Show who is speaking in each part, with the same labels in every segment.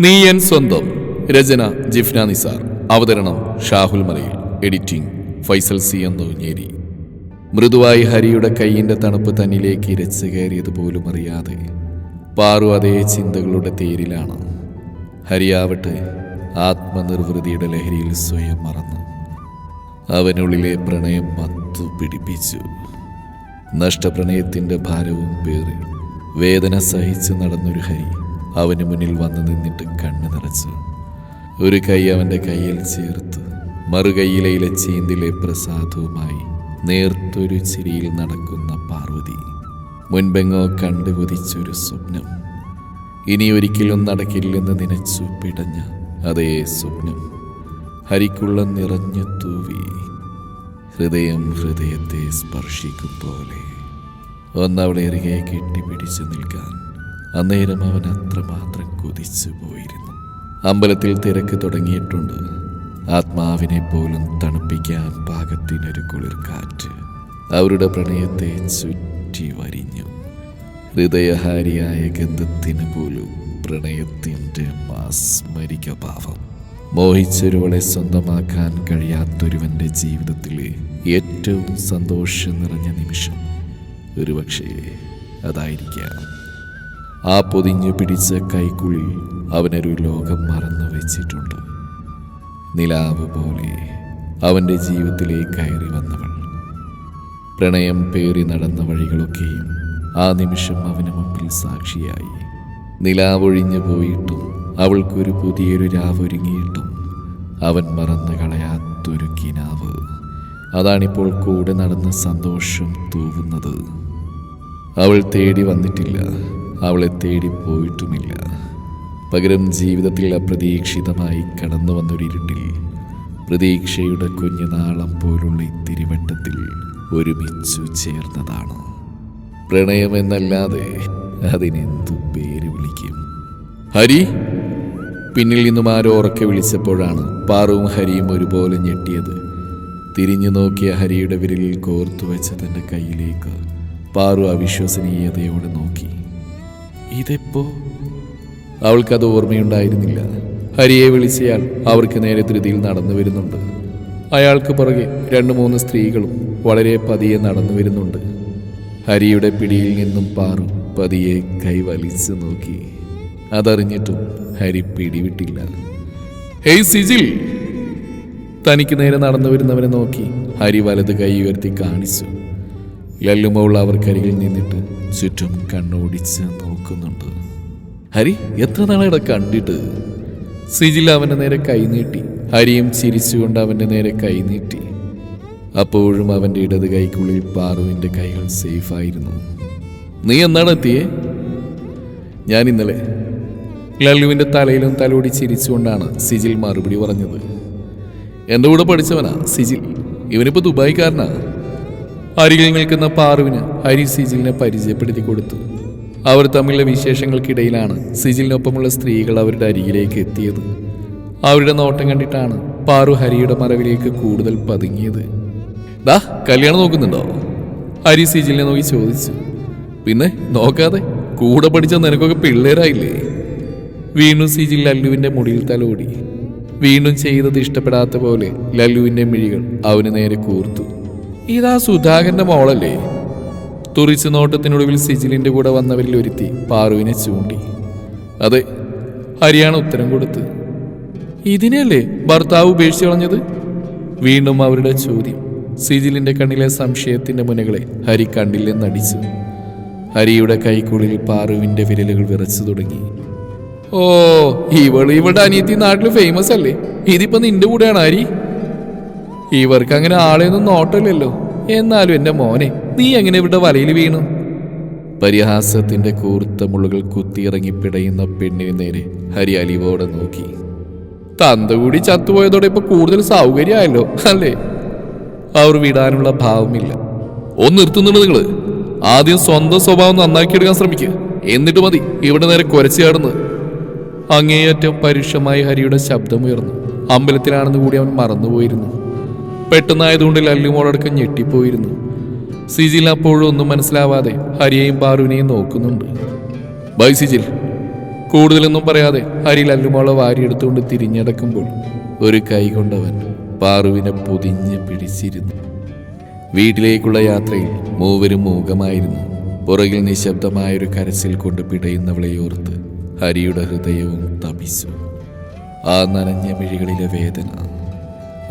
Speaker 1: നീയൻ സ്വന്തം. രചന ജിഫ്ന നിസാർ. അവതരണം ഷാഹുൽ മലയിൽ. എഡിറ്റിംഗ് ഫൈസൽ സി എന്നോഞ്ഞേരി മൃദുവായി ഹരിയുടെ കൈയിന്റെ തണുപ്പ് തന്നിലേക്ക് ഇരച്ചു കയറിയത് പോലും അറിയാതെ പാറു അതേ ചിന്തകളുടെ തേരിലാണ്. ഹരിയാവട്ടെ ആത്മനിർവൃതിയുടെ ലഹരിയിൽ സ്വയം മറന്നു അവനുള്ളിലെ പ്രണയം മത്തു പിടിപ്പിച്ചു. നഷ്ടപ്രണയത്തിന്റെ ഭാരവും പേറി വേദന സഹിച്ച് നടന്നൊരു ഹരി അവന് മുന്നിൽ വന്നു നിന്നിട്ട് കണ്ണു നിറച്ചു. ഒരു കൈ അവന്റെ കയ്യിൽ ചേർത്ത് മറുകൈയിലെ ഇലച്ചീന്തിലെ പ്രസാദവുമായി നേർത്തൊരു ചിരിയിൽ നടക്കുന്ന പാർവതി മുൻപെങ്ങോ കണ്ടു കൊതിച്ചൊരു സ്വപ്നം. ഇനി ഒരിക്കലും നടക്കില്ലെന്ന് നനച്ചു പിടഞ്ഞ അതേ സ്വപ്നം. ഹരിക്കുള്ള നിറഞ്ഞു തൂവി ഹൃദയം ഹൃദയത്തെ സ്പർശിക്കും പോലെ. ഒന്നവളെ ഇറുകെ കെട്ടിപ്പിടിച്ചു നിൽക്കാൻ. അന്നേരം അവൻ അത്രമാത്രം കൊതിച്ചു പോയിരുന്നു. അമ്പലത്തിൽ തിരക്ക് തുടങ്ങിയിട്ടുണ്ട്. ആത്മാവിനെ പോലും തണുപ്പിക്കാൻ പാകത്തിനൊരു കുളിർക്കാറ്റ്. അവരുടെ പ്രണയത്തെ ചുറ്റി വരിഞ്ഞു. ഹൃദയഹാരിയായ ഗന്ധത്തിന് പോലും പ്രണയത്തിന്റെ മാസ്മരിക ഭാവം. മോഹിച്ചൊരുവളെ സ്വന്തമാക്കാൻ കഴിയാത്തൊരുവന്റെ ജീവിതത്തിലെ ഏറ്റവും സന്തോഷം നിറഞ്ഞ നിമിഷം. ഒരുപക്ഷേ അതായിരിക്കാം. ആ പൊതിഞ്ഞു പിടിച്ച കൈക്കുള്ളിൽ അവനൊരു ലോകം മറന്നു വെച്ചിട്ടുണ്ട്. നിലാവ് പോലെ അവന്റെ ജീവിതത്തിലേക്ക് കയറി വന്നവൾ. പ്രണയം പേറി നടന്ന വഴികളൊക്കെയും ആ നിമിഷം അവന് മുമ്പിൽ സാക്ഷിയായി. നിലാവൊഴിഞ്ഞു പോയിട്ടും അവൾക്കൊരു പുതിയൊരു രാവൊരുങ്ങിയിട്ടും അവൻ മറന്നു കളയാത്തൊരു കിനാവ്. അതാണിപ്പോൾ കൂടെ നടന്ന് സന്തോഷം തൂവുന്നത്. അവൾ തേടി വന്നിട്ടില്ല. അവളെ തേടി പോയിട്ടുമില്ല. പകരം ജീവിതത്തിൽ അപ്രതീക്ഷിതമായി കടന്നു വന്നൊരിരുട്ടിൽ പ്രതീക്ഷയുടെ കുഞ്ഞുനാളം പോലുള്ള ഇത്തിരിവട്ടത്തിൽ ഒരുമിച്ചു ചേർന്നതാണ്. പ്രണയമെന്നല്ലാതെ അതിനെന്തു പേര് വിളിക്കും? ഹരി? പിന്നിൽ നിന്നും ആരോ ഉറക്കെ വിളിച്ചപ്പോഴാണ് പാറുവും ഹരിയും ഒരുപോലെ ഞെട്ടിയത്. തിരിഞ്ഞു നോക്കിയ ഹരിയുടെ വിരലിൽ കോർത്തു വെച്ച തന്റെ കയ്യിലേക്ക് പാറു അവിശ്വസനീയതയോടെ നോക്കി. ഇതെപ്പോ? അവൾക്കത് ഓർമ്മയുണ്ടായിരുന്നില്ല. ഹരിയെ വിളിച്ചയാൾ അവർക്ക് നേരെ ധൃതിയിൽ നടന്നു വരുന്നുണ്ട്. അയാൾക്ക് പുറകെ രണ്ട് മൂന്ന് സ്ത്രീകളും വളരെ പതിയെ നടന്നു വരുന്നുണ്ട്. ഹരിയുടെ പിടിയിൽ നിന്നും പാറു പതിയെ കൈവലിച്ചു നോക്കി. അതറിഞ്ഞിട്ടും ഹരി പിടിവിട്ടില്ല. ഹേയ് സിജിൽ! തനിക്ക് നേരെ നടന്നു വരുന്നവനെ നോക്കി ഹരി വലത് കൈ ഉയർത്തി കാണിച്ചു. ലല്ലുമോൾ അവർക്കരികിൽ നിന്നിട്ട് ചുറ്റും കണ്ണോടിച്ച് നോക്കുന്നുണ്ട്. ഹരി എത്ര നാളെ കണ്ടിട്ട്? സിജിൽ അവന്റെ നേരെ കൈനീട്ടി ഹരിയും ചിരിച്ചുകൊണ്ട് അവന്റെ നേരെ കൈനീട്ടി അപ്പോഴും അവന്റെ ഇടത് കൈക്കുള്ളിൽ പാറുവിന്റെ കൈകൾ സേഫായിരുന്നു നീ എന്നാണ് എത്തിയേ? ഞാൻ ഇന്നലെ ലല്ലുവിന്റെ തലയിലും തലോടി ചിരിച്ചുകൊണ്ടാണ് സിജിൽ മറുപടി പറഞ്ഞത്. എന്റെ കൂടെ പഠിച്ചവനാ സിജിൽ. ഇവനിപ്പോൾ ദുബായിക്കാരനാ. അരികിൽ നിൽക്കുന്ന പാറുവിന് ഹരി സിജിലിനെ പരിചയപ്പെടുത്തി കൊടുത്തു. അവർ തമ്മിലെ വിശേഷങ്ങൾക്കിടയിലാണ് സിജിലിനൊപ്പമുള്ള സ്ത്രീകൾ അവരുടെ അരികിലേക്ക് എത്തിയത്. അവരുടെ നോട്ടം കണ്ടിട്ടാണ് പാറു ഹരിയുടെ മറവിലേക്ക് കൂടുതൽ പതുങ്ങിയത്. ദാ കല്യാണം നോക്കുന്നുണ്ടോ? ഹരി സിജിലിനെ നോക്കി ചോദിച്ചു. പിന്നെ നോക്കാതെ കൂടെ പഠിച്ച നിനക്കൊക്കെ പിള്ളേരായില്ലേ? വീണ്ടും സിജിൽ ലല്ലുവിന്റെ മുടിയിൽ തലോടി. വീണ്ടും ചെയ്തത് ഇഷ്ടപ്പെടാത്ത പോലെ ലല്ലുവിന്റെ മിഴികൾ അവന് നേരെ കൂർത്തു. ഇതാ സുധാകരന്റെ മോളല്ലേ? തുറിച്ചു നോട്ടത്തിനൊടുവിൽ സിജിലിന്റെ കൂടെ വന്നവരിൽ ഒരുത്തി പാറുവിനെ ചൂണ്ടി. അതെ ഹരിയാണ് ഉത്തരം കൊടുത്ത്. ഇതിനെയല്ലേ ഭർത്താവ് ഉപേക്ഷിച്ചു കളഞ്ഞത്? വീണ്ടും അവരുടെ ചോദ്യം. സിജിലിന്റെ കണ്ണിലെ സംശയത്തിന്റെ മുനകളെ ഹരി കണ്ടില്ലെന്നടിച്ചു ഹരിയുടെ കൈക്കുള്ളിൽ പാറുവിന്റെ വിരലുകൾ വിറച്ചു തുടങ്ങി. ഓ ഇവൾ ഇവളുടെ അനിയത്തി നാട്ടിൽ ഫേമസ് അല്ലേ? ഇതിപ്പോ നിന്റെ കൂടെയാണ് ഹരി. ഇവർക്ക് അങ്ങനെ ആളെയൊന്നും നോട്ടമില്ലല്ലോ. എന്നാലും എന്റെ മോനെ നീ എങ്ങനെ ഇവിടെ വലയിൽ വീണു? പരിഹാസത്തിന്റെ കൂർത്ത മുള്ളുകൾ കുത്തിയിറങ്ങി പിടയുന്ന പെണ്ണിന് നേരെ ഹരി അലിവോടെ നോക്കി. തന്ത കൂടി ചത്തുപോയതോടെ ഇപ്പൊ കൂടുതൽ സൗകര്യമായല്ലോ അല്ലേ? അവർ വിടാനുള്ള ഭാവമില്ല. ഒന്ന് നിർത്തുന്നുണ്ട് നിങ്ങൾ. ആദ്യം സ്വന്തം സ്വഭാവം നന്നാക്കിയെടുക്കാൻ ശ്രമിക്കുക എന്നിട്ട് മതി ഇവിടെ നേരെ കുരച്ചു ചാടുന്നത്. അങ്ങേയറ്റം പരുഷമായി ഹരിയുടെ ശബ്ദമുയർന്നു. അമ്പലത്തിലാണെന്ന് കൂടി അവൻ മറന്നുപോയിരുന്നു. പെട്ടെന്നായതുകൊണ്ട് ലല്ലുമോളടക്കം ഞെട്ടിപ്പോയിരുന്നു. സിജിൽ അപ്പോഴും ഒന്നും മനസ്സിലാവാതെ ഹരിയെയും പാറുവിനെയും നോക്കുന്നുണ്ട്. ബൈ സിജിൽ. കൂടുതലൊന്നും പറയാതെ ഹരി ലല്ലുമോളെ വാരിയെടുത്തുകൊണ്ട് തിരിഞ്ഞടക്കുമ്പോൾ ഒരു കൈ കൊണ്ടവൻ പാറുവിനെ പൊതിഞ്ഞ് പിടിച്ചിരുന്നു. വീട്ടിലേക്കുള്ള യാത്രയിൽ മൂവരും മൂകമായിരുന്നു. പുറകിൽ നിശബ്ദമായൊരു കരച്ചിൽ കൊണ്ട് പിടയുന്നവളെ ഓർത്ത് ഹരിയുടെ ഹൃദയവും തപിച്ചു. ആ നനഞ്ഞ മിഴികളിലെ വേദന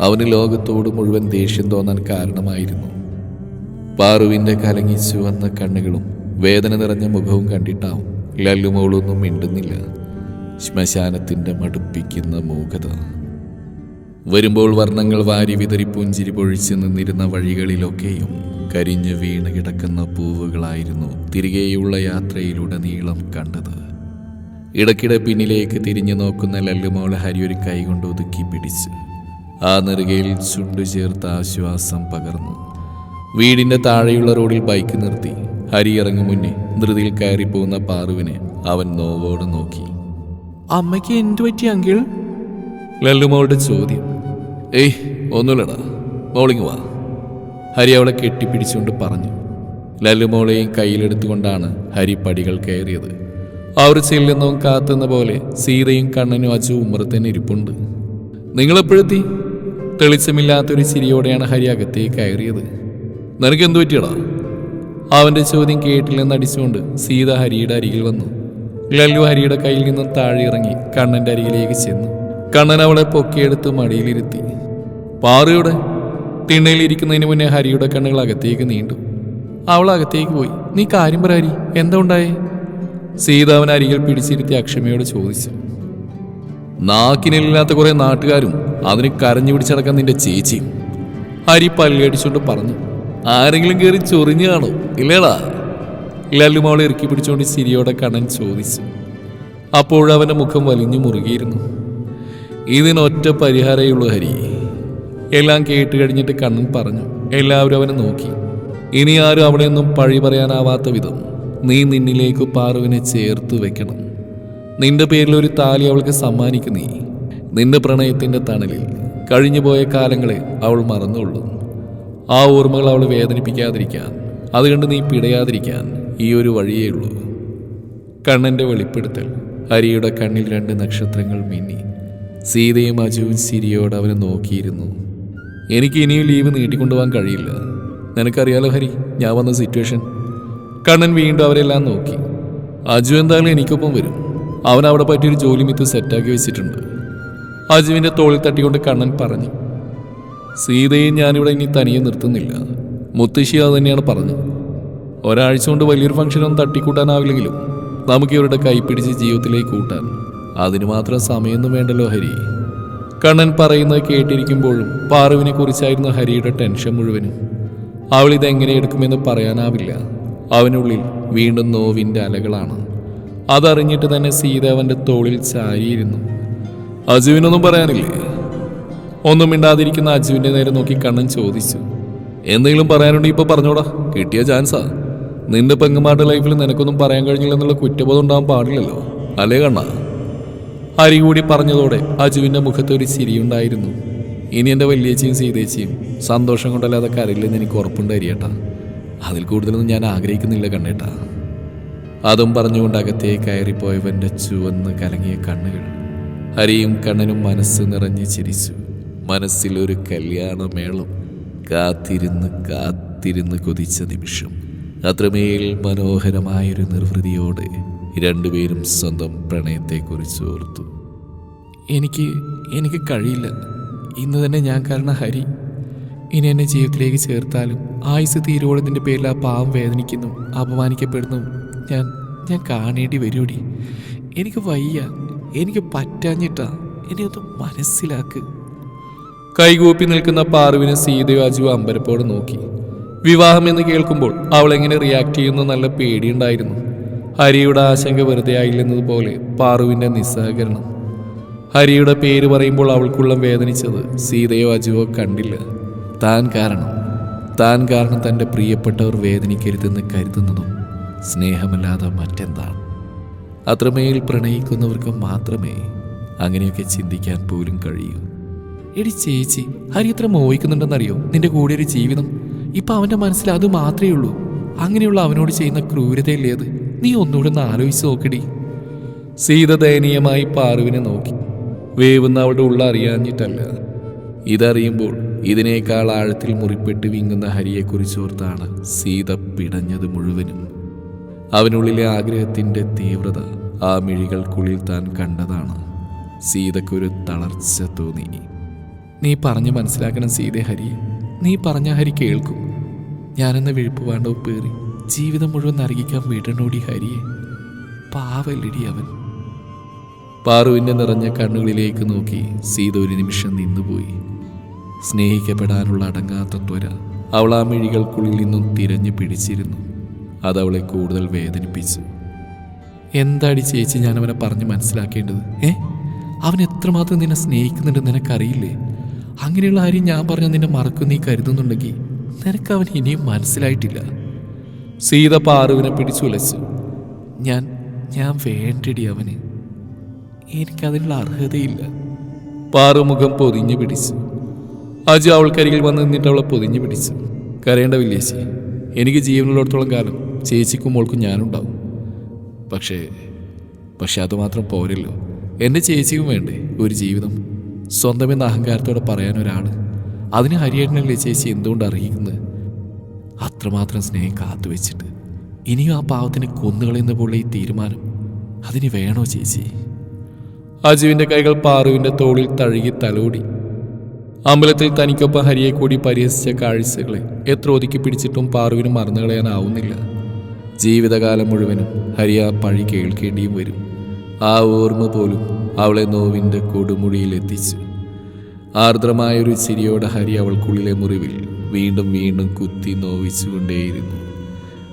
Speaker 1: അവന് ലോകത്തോട് മുഴുവൻ ദേഷ്യം തോന്നാൻ കാരണമായിരുന്നു. പാറുവിന്റെ കലങ്ങി ചുവന്ന കണ്ണുകളും വേദന നിറഞ്ഞ മുഖവും കണ്ടിട്ടാവും ലല്ലുമോളൊന്നും മിണ്ടുന്നില്ല. ശ്മശാനത്തിന്റെ മടുപ്പിക്കുന്ന മൂകത. വരുമ്പോൾ വർണങ്ങൾ വാരി വിതറി പുഞ്ചിരി പൊഴിച്ച് നിന്നിരുന്ന വഴികളിലൊക്കെയും കരിഞ്ഞു വീണ് കിടക്കുന്ന പൂവുകളായിരുന്നു തിരികെയുള്ള യാത്രയിലുടനീളം കണ്ടത്. ഇടയ്ക്കിടെ പിന്നിലേക്ക് തിരിഞ്ഞു നോക്കുന്ന ലല്ലുമോളെ ഹരി ഒരു കൈകൊണ്ട് ഒതുക്കി പിടിച്ചു. ആ നെറുകയിൽ ചുണ്ടു ചേർത്ത് ആശ്വാസം പകർന്നു. വീടിന്റെ താഴെയുള്ള റോഡിൽ ബൈക്ക് നിർത്തി. ഹരി ഇറങ്ങും മുന്നേ ധൃതിയിൽ കയറിപ്പോകുന്ന പാറുവിനെ അവൻ നോവോട് നോക്കി. അമ്മയ്ക്ക് എന്തു പറ്റി അങ്കിൾ? ലല്ലുമോളുടെ ചോദ്യം. ഏയ് ഒന്നുമില്ലടാ. മോളിങ് വാ. ഹരി അവളെ കെട്ടിപ്പിടിച്ചുകൊണ്ട് പറഞ്ഞു. ലല്ലുമോളെയും കയ്യിലെടുത്തുകൊണ്ടാണ് ഹരി പടികൾ കയറിയത്. അവർ ചെല്ലുന്നതും കാത്തുന്ന പോലെ സീതയും കണ്ണനും അച്ചു ഉമ്മറത്തന്നെ ഇരിപ്പുണ്ട്. നിങ്ങളെപ്പോഴെത്തി? തെളിച്ചമില്ലാത്തൊരു ചിരിയോടെയാണ് ഹരി അകത്തേക്ക് കയറിയത്. നിനക്ക് എന്തു പറ്റിയടാ? അവന്റെ ചോദ്യം കേട്ടില്ലെന്ന് അടിച്ചുകൊണ്ട് സീത ഹരിയുടെ അരികിൽ വന്നു. ലല്ലു ഹരിയുടെ കയ്യിൽ നിന്നും താഴെ ഇറങ്ങി കണ്ണന്റെ അരികിലേക്ക് ചെന്നു. കണ്ണൻ അവളെ പൊക്കിയെടുത്ത് മടിയിലിരുത്തി. പാറയുടെ? തിണ്ണയിലിരിക്കുന്നതിന് മുന്നേ ഹരിയുടെ കണ്ണുകൾ അകത്തേക്ക് നീണ്ടു. അവൾ അകത്തേക്ക് പോയി. നീ കാര്യം പറ ഹരി. എന്താ ഉണ്ടായേ? സീത അവൻ അരികിൽ പിടിച്ചിരുത്തി അക്ഷമയോട് ചോദിച്ചു. നാക്കിനില്ലാത്ത കുറെ നാട്ടുകാരും അതിന് കരഞ്ഞു പിടിച്ചടക്കാൻ നിന്റെ ചേച്ചിയും ഹരി പല്ലടിച്ചുകൊണ്ട് പറഞ്ഞു ആരെങ്കിലും കയറി ചൊറിഞ്ഞു കാണോ? ഇല്ലേടാ. ലല്ലുമോളെ ഇറുക്കി പിടിച്ചുകൊണ്ട് ചിരിയോടെ കണ്ണൻ ചോദിച്ചു. അപ്പോഴവന്റെ മുഖം വലിഞ്ഞു മുറുകിയിരുന്നു. ഇതിനൊറ്റ പരിഹാരമുള്ളൂ ഹരി. എല്ലാം കേട്ട് കഴിഞ്ഞിട്ട് കണ്ണൻ പറഞ്ഞു എല്ലാവരും അവനെ നോക്കി. ഇനി ആരും അവിടെയൊന്നും പഴി പറയാനാവാത്ത വിധം നീ നിന്നിലേക്ക് പാറുവിനെ ചേർത്ത് വെക്കണം. നിന്റെ പേരിൽ ഒരു താലി അവൾക്ക് സമ്മാനിക്കും നീ. നിന്റെ പ്രണയത്തിന്റെ തണലിൽ കഴിഞ്ഞുപോയ കാലങ്ങളെ അവൾ മറന്നുകൊള്ളും ആ ഓർമ്മകൾ അവൾ വേദനിപ്പിക്കാതിരിക്കാൻ അതുകൊണ്ട് നീ പിടയാതിരിക്കാൻ ഈ ഒരു വഴിയേ ഉള്ളൂ. കണ്ണന്റെ വെളിപ്പെടുത്തൽ ഹരിയുടെ കണ്ണിൽ രണ്ട് നക്ഷത്രങ്ങൾ മിന്നി. സീതയും അജുവും സിരിയോട് അവനെ നോക്കിയിരുന്നു. എനിക്ക് ഇനിയും ലീവ് നീട്ടിക്കൊണ്ടുപോകാൻ കഴിയില്ല. നിനക്കറിയാലോ ഹരി ഞാൻ വന്ന സിറ്റുവേഷൻ? കണ്ണൻ വീണ്ടും അവരെല്ലാം നോക്കി. അജു എന്തായാലും എനിക്കൊപ്പം വരും. അവൻ അവിടെ പറ്റിയൊരു ജോലി മിത്ത് സെറ്റാക്കി വെച്ചിട്ടുണ്ട്. അജുവിന്റെ തോളിൽ തട്ടിക്കൊണ്ട് കണ്ണൻ പറഞ്ഞു സീതയും ഞാനിവിടെ ഇനി തനിയെ നിർത്തുന്നില്ല. മുത്തശ്ശി അത് തന്നെയാണ് പറഞ്ഞത്. ഒരാഴ്ച കൊണ്ട് വലിയൊരു ഫംഗ്ഷനൊന്നും തട്ടിക്കൂട്ടാനാവില്ലെങ്കിലും നമുക്ക് ഇവരുടെ കൈപ്പിടിച്ച് ജീവിതത്തിലേക്ക് കൂട്ടാൻ അതിന് മാത്രം സമയമൊന്നും വേണ്ടല്ലോ ഹരി. കണ്ണൻ പറയുന്നത് കേട്ടിരിക്കുമ്പോഴും പാറുവിനെ കുറിച്ചായിരുന്നു ഹരിയുടെ ടെൻഷൻ മുഴുവനും അവൾ ഇതെങ്ങനെ എടുക്കുമെന്ന് പറയാനാവില്ല. അവനുള്ളിൽ വീണ്ടും നോവിന്റെ അലകളാണ്. അതറിഞ്ഞിട്ട് തന്നെ സീത അവന്റെ തോളിൽ ചാരിയിരുന്നു. അജുവിനൊന്നും പറയാനില്ലേ? ഒന്നും മിണ്ടാതിരിക്കുന്ന അജുവിന്റെ നേരെ നോക്കി കണ്ണൻ ചോദിച്ചു. എന്തെങ്കിലും പറയാനുണ്ടെങ്കിൽ ഇപ്പൊ പറഞ്ഞോടാ കിട്ടിയ ചാൻസാ. നിന്റെ പെങ്ങന്മാരുടെ ലൈഫിൽ നിനക്കൊന്നും പറയാൻ കഴിഞ്ഞില്ലെന്നുള്ള കുറ്റബോധം ഉണ്ടാവാൻ പാടില്ലല്ലോ അല്ലേ കണ്ണ? ഹരി കൂടി പറഞ്ഞതോടെ അജുവിന്റെ മുഖത്ത് ഒരു ചിരിയുണ്ടായിരുന്നു. ഇനി എന്റെ വലിയച്ചയും സീതേച്ചിയും സന്തോഷം കൊണ്ടല്ലാതെ കരയില്ലെന്ന് എനിക്ക് ഉറപ്പുണ്ട് ഹരിയേട്ടാ അതിൽ കൂടുതലൊന്നും ഞാൻ ആഗ്രഹിക്കുന്നില്ല കണ്ണേട്ടാ. അതും പറഞ്ഞുകൊണ്ട് അകത്തേക്ക് കയറിപ്പോയവന്റെ ചുവന്ന് കലങ്ങിയ കണ്ണുകൾ. ഹരിയും കണ്ണനും മനസ്സ് നിറഞ്ഞ് ചിരിച്ചു. മനസ്സിൽ ഒരു കല്യാണമേളം. കാത്തിരുന്ന് കാത്തിരുന്ന് കൊതിച്ച നിമിഷം. അത്രമേൽ മനോഹരമായൊരു നിർവൃതിയോടെ രണ്ടുപേരും സ്വന്തം പ്രണയത്തെക്കുറിച്ച് ഓർത്തു. എനിക്ക് എനിക്ക് കഴിയില്ല. ഇന്ന് തന്നെ ഞാൻ കാരണം ഹരി. ഇനി എന്നെ ജീവിതത്തിലേക്ക് ചേർത്താലും ആയുസ് തീരുവോളത്തിന്റെ പേരിൽ ആ പാവം വേദനിക്കുന്നു അപമാനിക്കപ്പെടുന്നു. ഞാൻ ഞാൻ കാണേണ്ടി വരൂടി എനിക്ക് വയ്യ. എനിക്ക് പറ്റാഞ്ഞിട്ടാ എന്നെ ഒന്ന് മനസ്സിലാക്ക്. കൈകൂപ്പി നിൽക്കുന്ന പാറുവിന് സീതയോ അജുവോ അമ്പരപ്പോട് നോക്കി. വിവാഹം എന്ന് കേൾക്കുമ്പോൾ അവൾ എങ്ങനെ റിയാക്ട് ചെയ്യുന്ന നല്ല പേടിയുണ്ടായിരുന്നു. ഹരിയുടെ ആശങ്ക വെറുതെ ആയില്ലെന്നതുപോലെ പാറുവിന്റെ നിസ്സഹകരണം. ഹരിയുടെ പേര് പറയുമ്പോൾ അവൾക്കുള്ള വേദനിച്ചത് സീതയോ അജുവോ കണ്ടില്ല. താൻ കാരണം താൻ കാരണം തന്റെ പ്രിയപ്പെട്ടവർ വേദനിക്കരുതെന്ന് കരുതുന്നതും സ്നേഹമല്ലാതെ മറ്റെന്താണ്? അത്രമേൽ പ്രണയിക്കുന്നവർക്ക് മാത്രമേ അങ്ങനെയൊക്കെ ചിന്തിക്കാൻ പോലും കഴിയൂ. എടി ചേച്ചി ഹരി എത്ര മോഹിക്കുന്നുണ്ടെന്നറിയോ? നിന്റെ കൂടെ ഒരു ജീവിതം. ഇപ്പൊ അവന്റെ മനസ്സിൽ അത് മാത്രമേ ഉള്ളൂ. അങ്ങനെയുള്ള അവനോട് ചെയ്യുന്ന ക്രൂരതയല്ലേ അത് നീ ഒന്നുകൂടെ ഒന്ന് ആലോചിച്ച് നോക്കടി. സീത ദയനീയമായി പാറുവിനെ നോക്കി. വേവുന്ന അവളുടെ ഉള്ള അറിയാഞ്ഞിട്ടല്ല. ഇതറിയുമ്പോൾ ഇതിനേക്കാൾ ആഴത്തിൽ മുറിപ്പെട്ട് വിങ്ങുന്ന ഹരിയെക്കുറിച്ചോർത്താണ് സീത പിടഞ്ഞത് മുഴുവനും. അവനുള്ളിലെ ആഗ്രഹത്തിന്റെ തീവ്രത ആ മിഴികൾക്കുള്ളിൽ താൻ കണ്ടതാണ്. സീതക്കൊരു തളർച്ച തോന്നി. നീ പറഞ്ഞു മനസ്സിലാക്കണം സീതെ ഹരി. നീ പറഞ്ഞ ഹരി കേൾക്കും. ഞാനെന്ന വിഴുപ്പ് വേണ്ടവ് പേറി? ജീവിതം മുഴുവൻ നരകിക്കാൻ വിടണോടി ഹരിയെ പാവല്ലടി അവൻ. പാറുവിന്റെ നിറഞ്ഞ കണ്ണുകളിലേക്ക് നോക്കി സീത ഒരു നിമിഷം നിന്നുപോയി. സ്നേഹിക്കപ്പെടാനുള്ള അടങ്ങാത്ത ത്വര അവൾ ആ മിഴികൾക്കുള്ളിൽ നിന്നും തിരഞ്ഞു പിടിച്ചിരുന്നു. അതവളെ കൂടുതൽ വേദനിപ്പിച്ചു. എന്താടി ചേച്ചി ഞാൻ അവനെ പറഞ്ഞ് മനസ്സിലാക്കേണ്ടത്? ഏ? അവൻ എത്രമാത്രം നിന്നെ സ്നേഹിക്കുന്നുണ്ടെന്ന് നിനക്കറിയില്ലേ? അങ്ങനെയുള്ള കാര്യം ഞാൻ പറഞ്ഞ നിന്നെ മറക്കും നീ കരുതുന്നുണ്ടെങ്കിൽ നിനക്ക് അവൻ ഇനിയും മനസ്സിലായിട്ടില്ല. സീത പാറുവിനെ പിടിച്ചുലച്ചു. ഞാൻ ഞാൻ വേണ്ടടി അവന്. എനിക്കതിനുള്ള അർഹതയില്ല. പാറുമുഖം പൊതിഞ്ഞു പിടിച്ചു. അജു അവൾക്കരികിൽ വന്ന് നിന്നിട്ട് അവളെ പൊതിഞ്ഞു പിടിച്ചു. കരയേണ്ട വില്ലേശി എനിക്ക് ജീവനുള്ളിടത്തോളം കാലം ചേച്ചിക്കും മോൾക്കും ഞാനുണ്ടാവും. പക്ഷേ പക്ഷെ അതുമാത്രം പോരല്ലോ. എന്റെ ചേച്ചിക്കും വേണ്ടേ ഒരു ജീവിതം? സ്വന്തമെന്ന അഹങ്കാരത്തോടെ പറയാൻ ഒരാൾ അതിന് ഹരിയേട്ടനല്ലേ ചേച്ചി എന്തുകൊണ്ട് അറിയിക്കുന്നത് അത്രമാത്രം സ്നേഹം കാത്തു വെച്ചിട്ട് ഇനിയും ആ പാവത്തിനെ കൊന്നുകളയുന്ന പോലെ ഈ തീരുമാനം അതിന് വേണോ ചേച്ചി? അജുവിന്റെ കൈകൾ പാറുവിന്റെ തോളിൽ തഴുകി തലോടി. അമ്പലത്തിൽ തനിക്കൊപ്പം ഹരിയെ കൂടി പരിഹസിച്ച കാഴ്ചകളെ എത്ര ഒതുക്കി പിടിച്ചിട്ടും പാറുവിന് മറന്നു കളയാനാവുന്നില്ല ജീവിതകാലം മുഴുവനും ഹരിയ പഴി കേൾക്കേണ്ടിയും വരും. ആ ഓർമ്മ പോലും അവളെ നോവിന്റെ കൊടുമുടിയിൽ എത്തിച്ചു. ആർദ്രമായൊരു ചിരിയോടെ ഹരി അവൾക്കുള്ളിലെ മുറിവിൽ വീണ്ടും വീണ്ടും കുത്തി നോവിച്ചുകൊണ്ടേയിരുന്നു.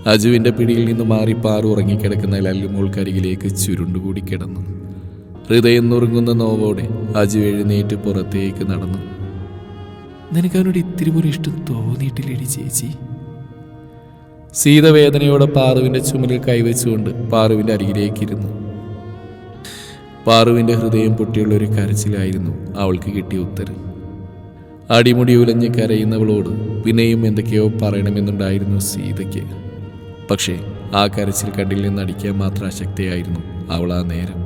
Speaker 1: അജുവിന്റെ പിടിയിൽ നിന്ന് മാറി പാറു ഉറങ്ങിക്കിടക്കുന്ന ലല്ലുമോൾക്കരികിലേക്ക് ചുരുണ്ടുകൂടി കിടന്നു. ഹൃദയം നുറുങ്ങുന്ന നോവോടെ അജു എഴുന്നേറ്റ് പുറത്തേക്ക് നടന്നു. നിനക്ക് അവനോട് ഇത്തിരി പോലും ഇഷ്ടം തോന്നിയിട്ടില്ലേടി ചേച്ചി? സീതവേദനയോടെ പാറുവിന്റെ ചുമലിൽ കൈവച്ചുകൊണ്ട് പാറുവിന്റെ അരികിലേക്കിരുന്നു. പാറുവിന്റെ ഹൃദയം പൊട്ടിയുള്ള ഒരു കരച്ചിലായിരുന്നു അവൾക്ക് കിട്ടിയ ഉത്തരം. അടിമുടി ഉലഞ്ഞ് കരയുന്നവളോട് പിന്നെയും എന്തൊക്കെയോ പറയണമെന്നുണ്ടായിരുന്നു സീതയ്ക്ക്. പക്ഷേ ആ കരച്ചിൽ കണ്ടിൽ നിന്ന് അടിക്കാൻ മാത്രം അശക്തിയായിരുന്നു അവൾ ആ നേരം.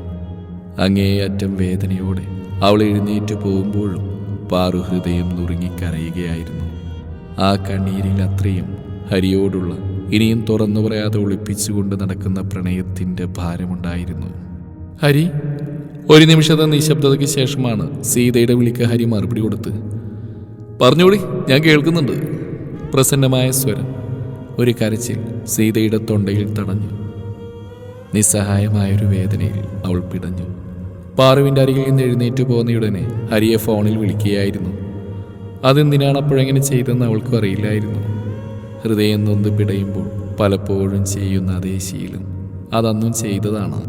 Speaker 1: അങ്ങേയറ്റം വേദനയോടെ അവൾ എഴുന്നേറ്റ് പോകുമ്പോഴും പാറു ഹൃദയം നുറുങ്ങി കരയുകയായിരുന്നു. ആ കണ്ണീരിൽ അത്രയും ഹരിയോടുള്ള ഇനിയും തുറന്നു പറയാതെ ഒളിപ്പിച്ചുകൊണ്ട് നടക്കുന്ന പ്രണയത്തിന്റെ ഭാരമുണ്ടായിരുന്നു. ഹരി ഒരു നിമിഷത്തെ നിശബ്ദതയ്ക്ക് ശേഷമാണ് സീതയുടെ വിളിക്ക് ഹരി മറുപടി കൊടുത്ത് പറഞ്ഞോളി ഞാൻ കേൾക്കുന്നുണ്ട്. പ്രസന്നമായ സ്വരം ഒരു കരച്ചിൽ സീതയുടെ തൊണ്ടയിൽ തടഞ്ഞു നിസ്സഹായമായൊരു വേദനയിൽ അവൾ പിടഞ്ഞു. പാറുവിന്റെ അരികിൽ നിന്ന് എഴുന്നേറ്റ് പോകുന്നയുടനെ ഹരിയെ ഫോണിൽ വിളിക്കുകയായിരുന്നു. അതെന്തിനാണ് അപ്പോഴെങ്ങനെ ചെയ്തതെന്ന് അവൾക്കും അറിയില്ലായിരുന്നു. ഹൃദയം നൊന്ത് പിടയുമ്പോൾ പലപ്പോഴും ചെയ്യുന്ന അതേ ശീലം. അതന്നും ചെയ്തതാണ്.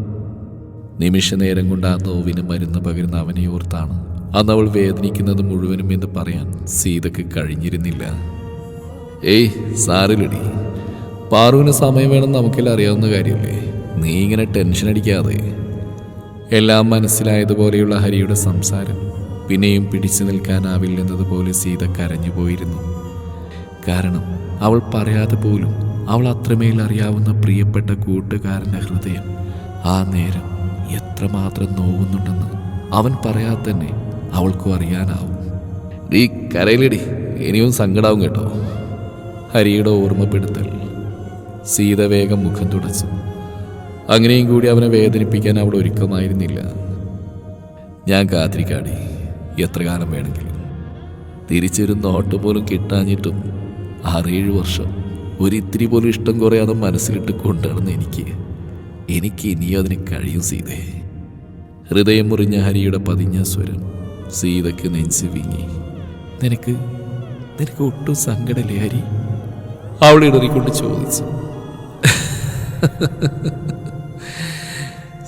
Speaker 1: നിമിഷ നേരം കൊണ്ട് ആ നോവിന് മരുന്ന് പകരുന്ന അവനെ ഓർത്താണ്. അന്ന് അവൾ വേദനിക്കുന്നത് മുഴുവനും എന്ന് പറയാൻ സീതയ്ക്ക് കഴിഞ്ഞിരുന്നില്ല. ഏയ് സാറിലടി പാറുവിന് സമയം വേണം നമുക്കെല്ലാം അറിയാവുന്ന കാര്യമല്ലേ? നീ ഇങ്ങനെ ടെൻഷൻ അടിക്കാതെ. എല്ലാം മനസ്സിലായതുപോലെയുള്ള ഹരിയുടെ സംസാരം പിന്നെയും പിടിച്ചു നിൽക്കാനാവില്ലെന്നതുപോലെ സീത കരഞ്ഞു പോയിരുന്നു കാരണം അവൾ പറയാതെ പോലും അവൾ അത്രമേൽ അറിയാവുന്ന പ്രിയപ്പെട്ട കൂട്ടുകാരന്റെ ഹൃദയം ആ നേരം എത്രമാത്രം നോവുന്നുണ്ടെന്ന് അവൻ പറയാതെ തന്നെ അവൾക്കും അറിയാനാവും. നീ കരയിലിടി. ഇനിയും സങ്കടാവും കേട്ടോ. ഹരിയുടെ ഓർമ്മപ്പെടുത്തൽ. സീത വേഗം മുഖം തുടച്ചു. അങ്ങനെയും കൂടി അവനെ വേദനിപ്പിക്കാൻ അവൾ ഒരുക്കമായിരുന്നില്ല. ഞാൻ കാത്തിരിക്കാടി. എത്ര കാലം വേണമെങ്കിലും. തിരിച്ചൊരു നോട്ട് പോലും കിട്ടാഞ്ഞിട്ടും ആറേഴ് വർഷം. ഒരിത്തിരി പോലും ഇഷ്ടം കുറയാതെ മനസ്സിലിട്ട് കൊണ്ടാണെന്ന് എനിക്ക്. എനിക്ക് ഇനിയും അതിന് കഴിയും സീതേ. ഹൃദയം മുറിഞ്ഞ ഹരിയുടെ പതിഞ്ഞ സ്വരം സീതയ്ക്ക് നെഞ്ച് വിങ്ങി. നിനക്ക് നിനക്ക് ഒട്ടും സങ്കടല്ലേ ഹരി? അവൾ ഇടറിക്കൊണ്ട് ചോദിച്ചു.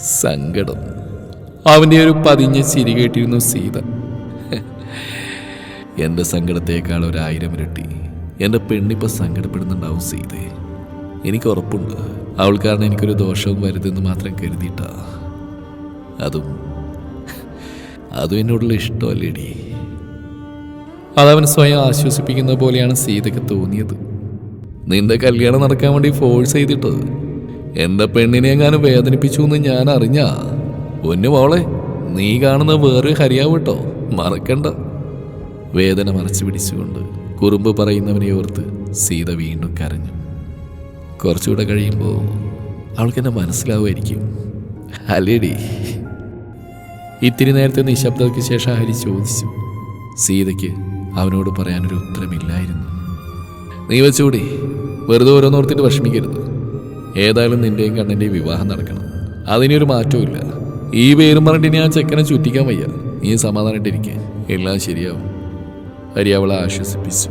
Speaker 1: സങ്കടം. അവന്റെ ഒരു പതിഞ്ഞ ചിരി കേട്ടിരുന്നു സീത. എന്റെ സങ്കടത്തേക്കാൾ ഒരായിരം ഇരട്ടി. എന്റെ പെണ്ണിപ്പോൾ സങ്കടപ്പെടുന്നുണ്ടാവും സീതേ. എനിക്ക് ഉറപ്പുണ്ട്. അവൾ കാരണം എനിക്കൊരു ദോഷവും വരുതെന്ന് മാത്രം കരുതിയിട്ടാ. അതും അതും എന്നോടുള്ള ഇഷ്ടമല്ലേടി. അതവൻ സ്വയം ആശ്വസിപ്പിക്കുന്ന പോലെയാണ് സീതയ്ക്ക് തോന്നിയത്. നിന്റെ കല്യാണം നടക്കാൻ വേണ്ടി ഫോഴ്സ് ചെയ്തിട്ട്. എന്റെ പെണ്ണിനെ എങ്ങാനും വേദനിപ്പിച്ചു എന്ന് ഞാൻ അറിഞ്ഞാ. ഒന്നു മോളെ നീ കാണുന്ന വേറെ ഹരിയാവ് കേട്ടോ. മറക്കണ്ട. വേദന മറച്ചു പിടിച്ചുകൊണ്ട്. കുറുമ്പ് പറയുന്നവനെ ഓർത്ത് സീത വീണ്ടും കരഞ്ഞു. കുറച്ചുകൂടെ കഴിയുമ്പോൾ അവൾക്കെന്നെ മനസ്സിലാവുമായിരിക്കും. അല്ലേടി? ഇത്തിരി നേരത്തെ നിശബ്ദതയ്ക്ക് ശേഷം ഹരി ചോദിച്ചു. സീതയ്ക്ക് അവനോട് പറയാനൊരു ഉത്തരമില്ലായിരുന്നു. നീ വെച്ചുകൂടി വെറുതെ ഓരോന്നോർത്തിട്ട് വിഷമിക്കരുത്. ഏതായാലും നിന്റെയും കണ്ണന്റെയും വിവാഹം നടക്കണം. അതിനൊരു മാറ്റവും ഈ പേരും പറഞ്ഞിട്ട് ഞാൻ ചെക്കനെ ചുറ്റിക്കാൻ വയ്യ. നീ സമാധാനമായിട്ടിരിക്കേ. എല്ലാം ശരിയാവും. ഹരി അവളെ ആശ്വസിപ്പിച്ചു.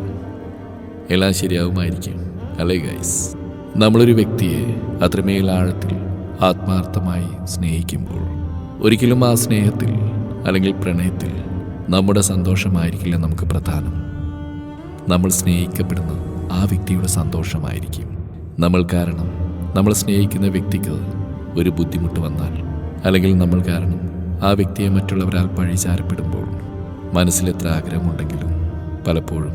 Speaker 1: എല്ലാം ശരിയാവുമായിരിക്കും അല്ലേ ഗൈസ്? നമ്മളൊരു വ്യക്തിയെ അത്രമേൽ ആഴത്തിൽ ആത്മാർത്ഥമായി സ്നേഹിക്കുമ്പോൾ ഒരിക്കലും ആ സ്നേഹത്തിൽ അല്ലെങ്കിൽ പ്രണയത്തിൽ നമ്മുടെ സന്തോഷമായിരിക്കില്ല നമുക്ക് പ്രധാനം. നമ്മൾ സ്നേഹിക്കപ്പെടുന്ന ആ വ്യക്തിയുടെ സന്തോഷമായിരിക്കും. നമ്മൾ കാരണം നമ്മൾ സ്നേഹിക്കുന്ന വ്യക്തിക്ക് ഒരു ബുദ്ധിമുട്ട് വന്നാൽ അല്ലെങ്കിൽ നമ്മൾ കാരണം ആ വ്യക്തിയെ മറ്റുള്ളവരാൽ പഴിചാരപ്പെടുമ്പോൾ മനസ്സിലെത്ര ആഗ്രഹമുണ്ടെങ്കിലും പലപ്പോഴും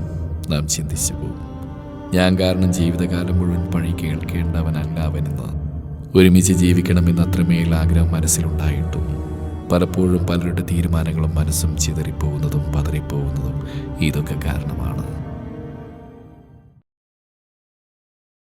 Speaker 1: നാം ചിന്തിച്ചു പോകും. ഞാൻ കാരണം ജീവിതകാലം മുഴുവൻ പഴി കേൾക്കേണ്ടവനല്ല അവനെന്ന് ഒരുമിച്ച് ജീവിക്കണമെന്ന് അത്രമേൽ ആഗ്രഹം മനസ്സിലുണ്ടായിട്ടും പലപ്പോഴും പലരുടെ തീരുമാനങ്ങളും മനസ്സും ചിതറിപ്പോകുന്നതും പതറിപ്പോകുന്നതും ഇതൊക്കെ കാരണമാണ്.